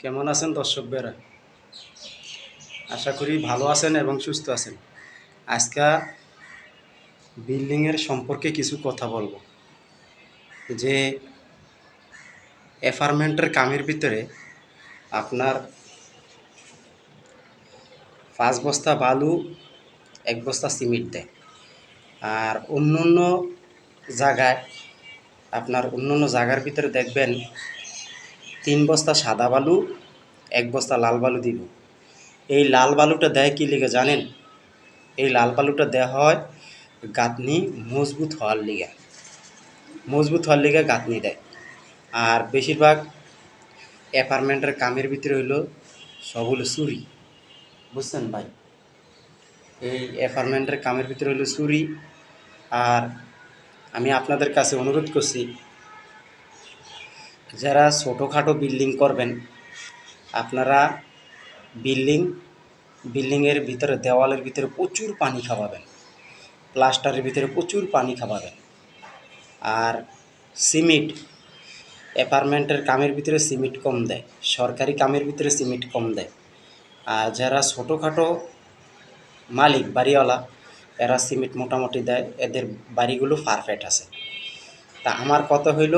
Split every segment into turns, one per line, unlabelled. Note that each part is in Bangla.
কেমন আছেন দর্শক বেরা আশা করি ভালো আছেন এবং সুস্থ আছেন। আজকে বিল্ডিংয়ের সম্পর্কে কিছু কথা বলব। যে অ্যাপার্টমেন্টের কামের ভিতরে আপনার পাঁচ বস্তা বালু, এক বস্তা সিমেন্ট দেয়। আর অন্য অন্য জায়গায় আপনার অন্য অন্য জায়গার ভিতরে দেখবেন তিন বস্তা সাদা বালু, এক বস্তা লাল বালু দিব। এই লাল বালুটা দেয় কি লিগে জানেন? এই লাল বালুটা দেওয়া হয় গাঁথনি মজবুত হওয়ার লিগে। মজবুত হওয়ার লিগে গাঁথনি দেয়। আর বেশিরভাগ অ্যাপার্টমেন্টের কামের ভিতরে হইল সব হলো চুরি বুঝছেন ভাই? এই অ্যাপার্টমেন্টের কামের ভিতরে হলো চুরি আর আমি আপনাদের কাছে অনুরোধ করছি যারা ছোটোখাটো বিল্ডিং করবেন, আপনারা বিল্ডিং বিল্ডিংয়ের ভিতরে, দেওয়ালের ভিতরে প্রচুর পানি খাওয়াবেন প্লাস্টারের ভিতরে প্রচুর পানি খাওয়াবেন। আর সিমেন্ট অ্যাপার্টমেন্টের কামের ভিতরে সিমেন্ট কম দেয়, সরকারি কামের ভিতরে সিমেন্ট কম দেয়। আর যারা ছোটোখাটো মালিক, বাড়িওয়ালা, এরা সিমেন্ট মোটামুটি দেয়, এদের বাড়িগুলো পারফেক্ট আছে। তা আমার কথা হইল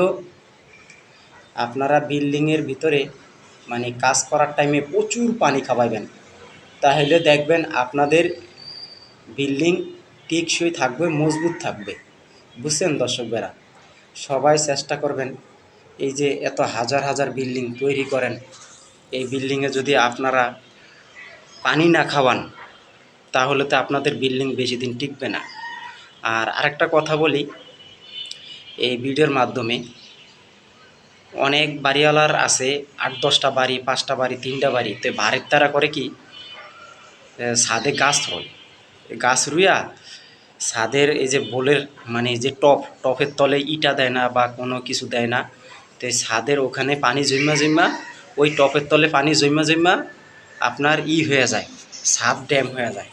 আপনারা বিল্ডিংয়ের ভিতরে মানে কাজ করার টাইমে প্রচুর পানি খাওয়াইবেন। তাহলে দেখবেন আপনাদের বিল্ডিং টিকসই থাকবে, মজবুত থাকবে। বুঝছেন দর্শক বেরা সবাই চেষ্টা করবেন এই যে এত হাজার হাজার বিল্ডিং তৈরি করেন। এই বিল্ডিংয়ে যদি আপনারা পানি না খাওয়ান, তাহলে তো আপনাদের বিল্ডিং বেশি দিন টিকবে না। আর আরেকটা কথা বলি, এই ভিডিওর মাধ্যমে অনেক বাড়িওয়ালার আছে, আট, দশটা বাড়ি, পাঁচটা বাড়ি, তিনটা বাড়ি। তো বাড়ির তারা করে কি? ছাদে গাছ হয়। গাছ রুইয়া ছাদের এই যে বোলের মানে যে টপ, টপের তলে ইটা দেয় না বা কোনো কিছু দেয় না, তো ছাদের ওখানে পানি জমা জমা, ওই টপের তলে পানি জমা জমা আপনার ই হয়ে যায়, ছাদ ড্যাম হয়ে যায়।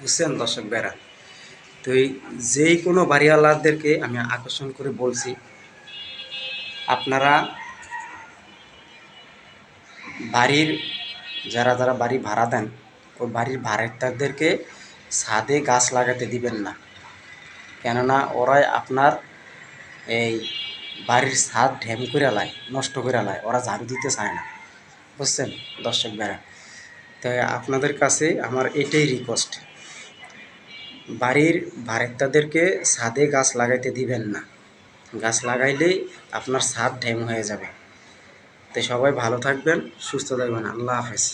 বুঝছেন দর্শক বেড়া তো যেই কোনো বাড়িওয়ালাদেরকে আমি আকর্ষণ করে বলছি আপনারা বাড়ির, যারা যারা বাড়ি ভাড়া দেন, ওই বাড়ির ভাড়াটাদেরকে ছাদে গাছ লাগাতে দিবেন না। কেননা ওরাই আপনার এই বাড়ির ছাদ ঢ্যাম করে লায়, নষ্ট করে লায়, ওরা ঝাড়ু দিতে চায় না। বুঝছেন? দর্শক বেড়া তাই আপনাদের কাছে আমার এটাই রিকোয়েস্ট বাড়ির ভাড়াটাদেরকে ছাদে গাছ লাগাইতে দিবেন না। গাছ লাগাইলেই আপনার ছাদ ঢ্যাম হয়ে যাবে। তো সবাই ভালো থাকবেন, সুস্থ থাকবেন। আল্লাহ হাফেজ।